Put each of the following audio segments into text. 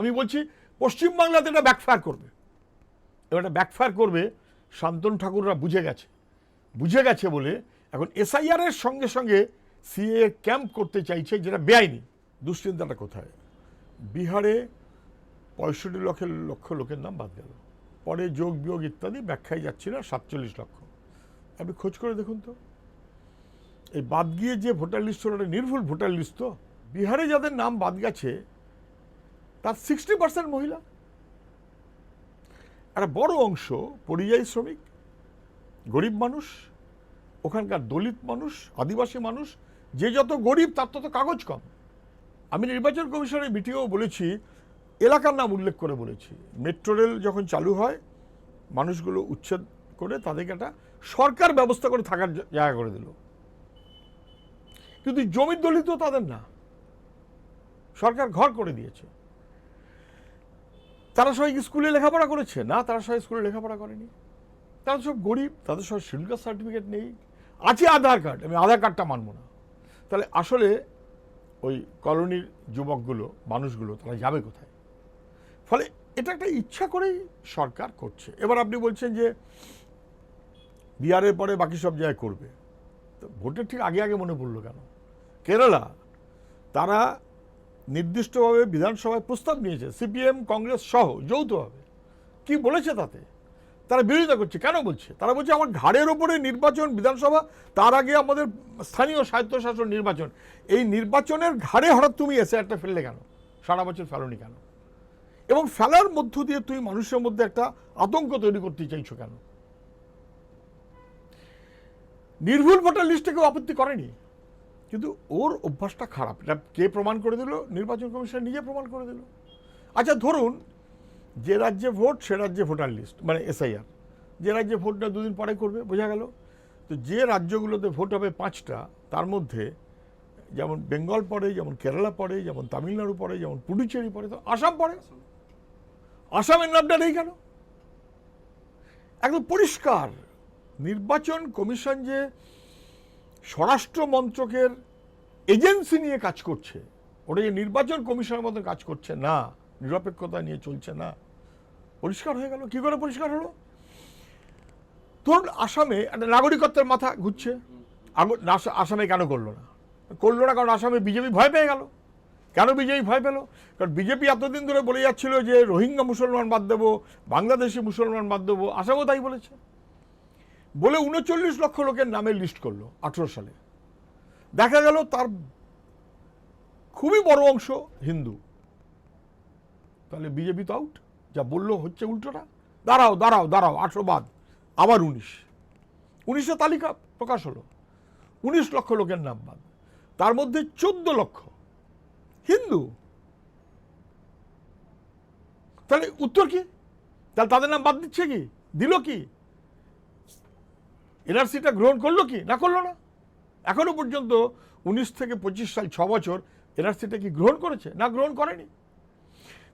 আমি বলছি পশ্চিমবাংলাতে এটা ব্যাকফায়ার করবে। এবার এটা ব্যাকফায়ার করবে, শান্তন ঠাকুররা বুঝে গেছে। বুঝে গেছে বলে এখন এসআইআর এর সঙ্গে সঙ্গে সিএ ক্যাম্প করতে চাইছে যেটা বেআইনি। দুশ্চিন্তাটা কোথায়? বিহারে পঁয়ষট্টি লক্ষের লক্ষ লোকের নাম বাদ গেল। পরে যোগ, বিয়োগ ইত্যাদি ব্যাখ্যায় যাচ্ছিল সাতচল্লিশ লক্ষ। আপনি খোঁজ করে দেখুন তো। এই বাদ গিয়ে যে ভোটার লিস্ট হলো নির্ভুল ভোটার লিস্ট তো। বিহারে যাদের নাম বাদ গেছে তার সিক্সটি পার্সেন্ট মহিলা। একটা বড় অংশ পরিযায়ী শ্রমিক, গরিব মানুষ, ওখানকার দলিত মানুষ, আদিবাসী মানুষ, যে যত গরিব তার তত কাগজ কম। আমি নির্বাচন কমিশনের মিটিংয়েও বলেছি, এলাকার নাম উল্লেখ করে বলেছি। মেট্রো রেল যখন চালু হয়, মানুষগুলো উচ্ছেদ করে তাদেরকে একটা সরকার ব্যবস্থা করে থাকার জায়গা করে দিল। কিন্তু জমির দলিত তাদের না। সরকার ঘর করে দিয়েছে। তারা সবাই স্কুলে লেখাপড়া করেছে। না, তারা সবাই স্কুলে লেখাপড়া করেনি। তারা সব গরিব, তাদের সব শিল্ড সার্টিফিকেট নেই। আছে আধার কার্ড, আমি আধার কার্ডটা মানব না। তাহলে আসলে ওই কলোনির যুবকগুলো, মানুষগুলো, তারা যাবে কোথায়? ফলে এটা একটা ইচ্ছা করেই সরকার করছে। এবার আপনি বলছেন যে বিহারের পরে বাকি সব জায়গায় করবে। তো ভোটের ঠিক আগে আগে মনে পড়ল কেন? কেরালা, তারা নির্দিষ্টভাবে বিধানসভায় প্রস্তাব নিয়েছে সিপিএম, কংগ্রেস সহ যৌথভাবে। কি বলেছে তাতে? তারা বিরোধিতা করছে, কেন বলছে? তারা বলছে আমার ঘাড়ের ওপরে নির্বাচন বিধানসভা, তার আগে আমাদের স্থানীয় স্বায়ত্তশাসন নির্বাচন। এই নির্বাচনের ঘাড়ে হঠাৎ তুমি এসে একটা ফেললে কেন? সারা বছর ফেলোনি কেন? এবং ফেলার মধ্য দিয়ে তুই মানুষের মধ্যে একটা আতঙ্ক তৈরি করতে চাইছো কেন? নির্ভুল ভোটার লিস্টে কেউ আপত্তি করেনি? কিন্তু ওর অভ্যাসটা খারাপ। এটা কে প্রমাণ করে দিল? নির্বাচন কমিশন নিজে প্রমাণ করে দিল। আচ্ছা ধরুন যে রাজ্যে ভোট, সে রাজ্যে ভোটার লিস্ট মানে এসআইআর। যে রাজ্যে ভোটটা দুদিন পরে করবে, বোঝা গেল। তো যে রাজ্যগুলোতে ভোট হবে পাঁচটা, তার মধ্যে যেমন বেঙ্গল পড়ে, যেমন কেরালা পড়ে, যেমন তামিলনাড়ু পড়ে, যেমন পুডুচেরি পড়ে, তো আসাম পড়ে। আসামের নামটা নেই কেন? একদম পরিষ্কার। নির্বাচন কমিশন যে স্বরাষ্ট্র মন্ত্রকের এজেন্সি নিয়ে কাজ করছে। ওটা যে নির্বাচন কমিশনের মতো কাজ করছে, না। নিরপেক্ষতা নিয়ে চলছে না। পরিষ্কার হয়ে গেল? কি করে পরিষ্কার হলো? ধরুন আসামে একটা নাগরিকত্বের মাথা ঘুরছে। আসামে কেন করল না? করল না কারণ আসামে বিজেপি ভয় পেয়ে গেল। কেন বিজেপি ভয় পেল? কারণ বিজেপি এতদিন ধরে বলে যাচ্ছিল যে, রোহিঙ্গা মুসলমান বাদ দেবো, বাংলাদেশি মুসলমান বাদ দেবো। আসামও তাই বলেছে। বলে উনচল্লিশ লক্ষ লোকের নামে লিস্ট করল আঠেরো সালে। দেখা গেল তার খুবই বড় অংশ হিন্দু। তাহলে বিজেপি তো আউট যা বলল হচ্ছে উল্টোটা। দাঁড়াও দাঁড়াও দাঁড়াও, আঠেরো বাদ, আবার উনিশ। উনিশে তালিকা প্রকাশ হলো, উনিশ লক্ষ লোকের নাম বাদ। তার মধ্যে চোদ্দ লক্ষ হিন্দু। তাহলে উত্তর কি? তাহলে তাদের নাম বাদ দিচ্ছে কি? দিল কি? এনআরসিটা গ্রহণ করল কি? না করল না। এখনও পর্যন্ত উনিশ থেকে পঁচিশ সাল ছ বছর এনআরসিটা কি গ্রহণ করেছে? না গ্রহণ করেনি।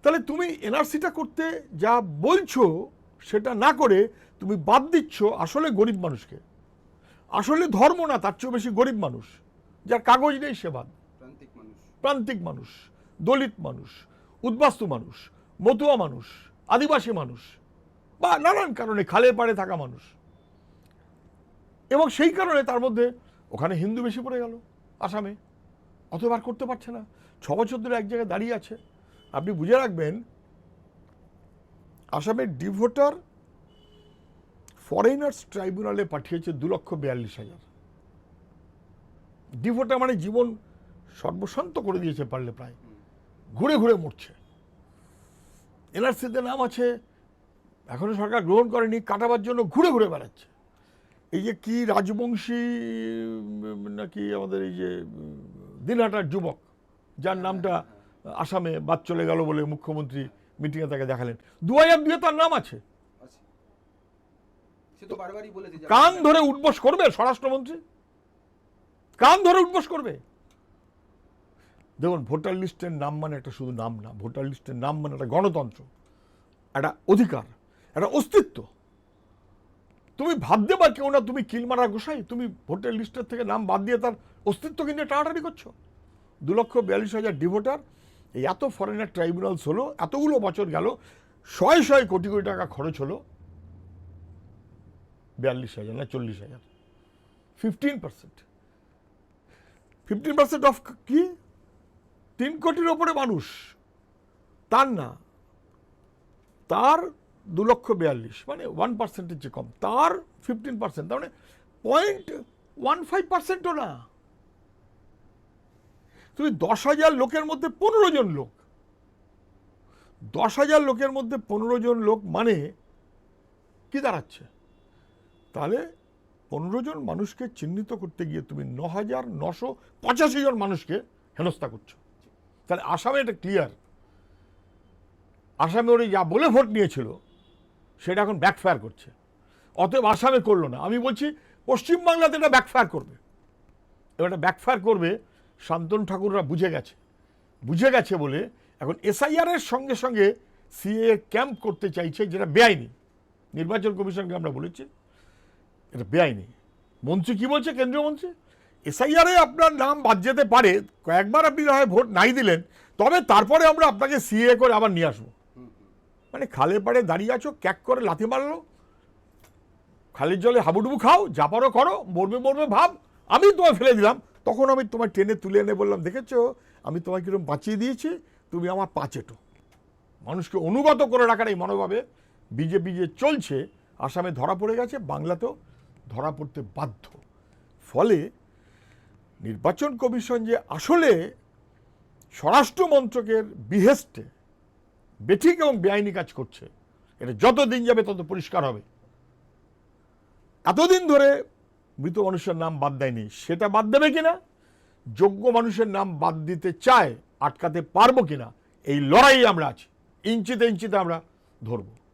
তাহলে তুমি এনআরসিটা করতে যা বলছো সেটা না করে তুমি বাদ দিচ্ছ আসলে গরিব মানুষকে। আসলে ধর্ম না তার চেয়েও বেশি গরিব মানুষ। যার কাগজ নেই সে বাদ। প্রান্তিক মানুষ। প্রান্তিক মানুষ দলিত মানুষ উদ্বাস্তু মানুষ মতুয়া মানুষ আদিবাসী মানুষ বা নানান কারণে খালে পাড়ে থাকা মানুষ। এবং সেই কারণে তার মধ্যে ওখানে হিন্দু বেশি পড়ে গেল, আসামে। অতবার করতে পারছে না। ছ বছর ধরে এক জায়গায় দাঁড়িয়ে আছে। আপনি বুঝে রাখবেন, আসামের ডিভোটার ফরেনার্স ট্রাইব্যুনালে পাঠিয়েছে দু লক্ষ বিয়াল্লিশ হাজার। ডিভোটার মানে জীবন সর্বশান্ত করে দিয়েছে পারলে প্রায়। ঘুরে ঘুরে মরছে। এনআরসিতে নাম আছে, এখনও সরকার গ্রহণ করেনি, কাটাবার জন্য ঘুরে ঘুরে বেড়াচ্ছে। এই যে কি রাজবংশী নাকি আমাদের এই যে দিনহাটার যুবক যার নামটা আসামে বাদ চলে গেল বলে মুখ্যমন্ত্রী মিটিংয়ে তাকে দেখালেন। দু হাজার দুয়ে তার নাম আছে। আছে। সে তো বারবারই বলেছে কান ধরে উঠবস করবে স্বরাষ্ট্রমন্ত্রী? কান ধরে উঠবস করবে? দেখুন ভোটার লিস্টের নাম মানে একটা শুধু নাম না ভোটার লিস্টের নাম মানে একটা গণতন্ত্র একটা অধিকার একটা অস্তিত্ব। তুমি ভাবতে পার কেউ না, তুমি কিলমারা গোসাই, তুমি ভোটের লিস্টের থেকে নাম বাদ দিয়ে তার অস্তিত্ব কিন্তু টানাটানি করছ। দু লক্ষ বিয়াল্লিশ হাজার ডিভোটার, এই এত ফরেনার ট্রাইব্যুনালস হলো, এতগুলো বছর গেল, শয়ে শয়ে কোটি কোটি টাকা খরচ হলো, বিয়াল্লিশ হাজার না চল্লিশ হাজার। Fifteen percent fifteen percent off কি? তিন কোটির ওপরে মানুষ। তার না, তার দু লক্ষ বিয়াল্লিশ মানে ওয়ান পার্সেন্টের চেয়ে কম। তার ফিফটিন পার্সেন্ট তার মানে পয়েন্ট ওয়ান ফাইভ পার্সেন্টও না। তুমি দশ হাজার লোকের মধ্যে পনেরো জন লোক। দশ হাজার লোকের মধ্যে পনেরো জন লোক মানে কি দাঁড়াচ্ছে? তাহলে পনেরো জন মানুষকে চিহ্নিত করতে গিয়ে তুমি ন হাজার নশো পঁচাশি জন মানুষকে হেনস্থা করছ। তাহলে আসামে এটা ক্লিয়ার আসামে ওরা যা বলে ভোট নিয়েছিল সেটা এখন ব্যাকফায়ার করছে। অতএব আসামে করল না। আমি বলছি পশ্চিমবাংলাতে এটা ব্যাকফায়ার করবে। এবার এটা ব্যাকফায়ার করবে, শান্তনু ঠাকুররা বুঝে গেছে। বুঝে গেছে বলে এখন এসআইআর এর সঙ্গে সঙ্গে সিএ ক্যাম্প করতে চাইছে যেটা বেআইনি। নির্বাচন কমিশনকে আমরা বলেছি, এটা বেআইনি। মন্ত্রী কি বলছে? কেন্দ্রীয় মন্ত্রী? এসআইআরে আপনার নাম বাদ যেতে পারে। কয়েকবার আপনি হয় ভোট নাই দিলেন, তবে তারপরে আমরা আপনাকে সিএ করে আবার নিয়ে আসব। মানে খালের পাড়ে দাঁড়িয়ে আছো, ক্যাক করে লাথি মারলো। খালের জলে হাবুডুবু খাও, যা পারো করো, মরবে মরবে ভাব। আমি তোমায় ফেলে দিলাম। তখন আমি তোমায় টেনে তুলে এনে বললাম, দেখেছ, আমি তোমায় কীরকম বাঁচিয়ে দিয়েছি? তুমি আমার পাচেটো মানুষকে অনুগত করে রাখার এই মনোভাবে বিজেপি যে চলছে, আসামে ধরা পড়ে গেছে, বাংলাতেও ধরা পড়তে বাধ্য। ফলে নির্বাচন কমিশন যে আসলে স্বরাষ্ট্র মন্ত্রকের বিহেস্টে বেঠিক এবং বেআইনি কাজ করছে। এটা যত দিন যাবে তত পরিষ্কার হবে। এতদিন ধরে মৃত মানুষের নাম বাদ দেয়নি। সেটা বাদ দেবে কিনা? যোগ্য মানুষের নাম বাদ দিতে চায়, আটকাতে পারব কিনা? এই লড়াই আমরা আছি। ইঞ্চিতে ইঞ্চিতে আমরা ধরবো।